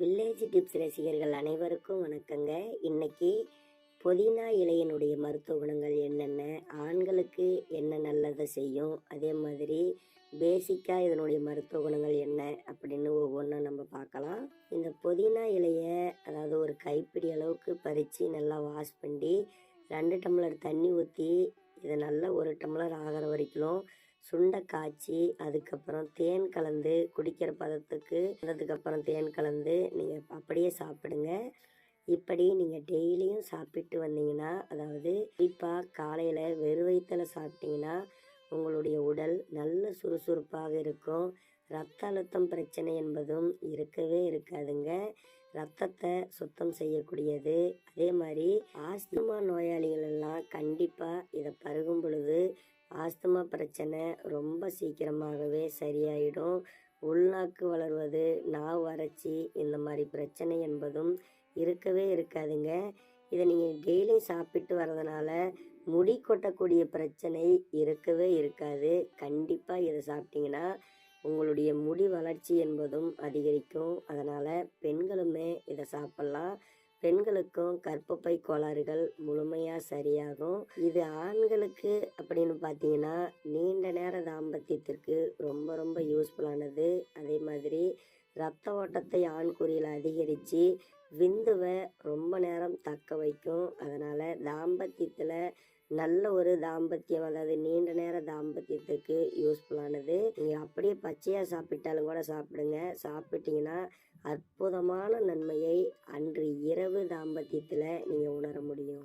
Village tips ரசிகர்கள் அனைவருக்கும் வணக்கங்க. இன்னைக்கு புதினா இலையினுடைய மருத்துவ குணங்கள் என்னென்ன? ஆண்களுக்கு என்ன நல்லதை செய்யும்? அதே மாதிரி பேசிக்காக இதனுடைய மருத்துவ குணங்கள் என்ன? அப்படின்னு ஒவ்வொன்றும் நம்ம பார்க்கலாம். இந்த புதினா இலையை அதாவது ஒரு கைப்பிடி அளவுக்கு பறித்து நல்லா வாஷ் பண்ணி ரெண்டு டம்ளர் தண்ணி ஊற்றி இதை நல்லா ஒரு டம்ளர் ஆகிற வரைக்கும் சுண்டை காய்ச்சி அதுக்கப்புறம் தேன் கலந்து குடிக்கிற பதத்துக்கு அதுக்கப்புறம் தேன் கலந்து நீங்கள் அப்படியே சாப்பிடுங்க. இப்படி நீங்கள் டெய்லியும் சாப்பிட்டு வந்தீங்கன்னா அதாவது குறிப்பாக காலையில் வெறும் வயிற்றில் சாப்பிட்டீங்கன்னா உங்களுடைய உடல் நல்ல சுறுசுறுப்பாக இருக்கும். ரத்த அழுத்தம் பிரச்சனை என்பதும் இருக்கவே இருக்காதுங்க. ரத்தத்தை சுத்தம் செய்யக்கூடியது. அதே மாதிரி ஆஸ்துமா நோயாளிகள் எல்லாம் கண்டிப்பாக இதை பருகும் பொழுது ஆஸ்துமா பிரச்சனை ரொம்ப சீக்கிரமாகவே சரியாயிடும். உள்நாக்கு வளர்வது நாவு வறட்சி இந்த மாதிரி பிரச்சனை என்பதும் இருக்கவே இருக்காதுங்க. இதை நீங்கள் டெய்லி சாப்பிட்டு வர்றதுனால முடி கொட்டக்கூடிய பிரச்சனை இருக்கவே இருக்காது. கண்டிப்பாக இதை சாப்பிட்டீங்கன்னா உங்களுடைய முடி வளர்ச்சி என்பதும் அதிகரிக்கும். அதனால் பெண்களுமே இதை சாப்பிட்லாம். பெண்களுக்கும் கற்பப்பை கோளாறுகள் முழுமையாக சரியாகும். இது ஆண்களுக்கு அப்படின்னு பார்த்தீங்கன்னா நீண்ட நேர தாம்பத்தியத்திற்கு ரொம்ப ரொம்ப யூஸ்ஃபுல்லானது அதே மாதிரி ரத்த ஓட்டத்தை ஆண்குறியில் அதிகரித்து விந்துவை ரொம்ப நேரம் தக்க வைக்கும். அதனால் தாம்பத்தியத்தில் நல்ல ஒரு தாம்பத்தியம் அதாவது நீண்ட நேர தாம்பத்தியத்துக்கு யூஸ்ஃபுல்லானது நீங்கள் அப்படியே பச்சையாக சாப்பிட்டாலும் கூட சாப்பிடுங்க. சாப்பிட்டீங்கன்னா அற்புதமான நன்மையை அன்று இரவு தாம்பத்தியத்தில் நீங்கள் உணர முடியும்.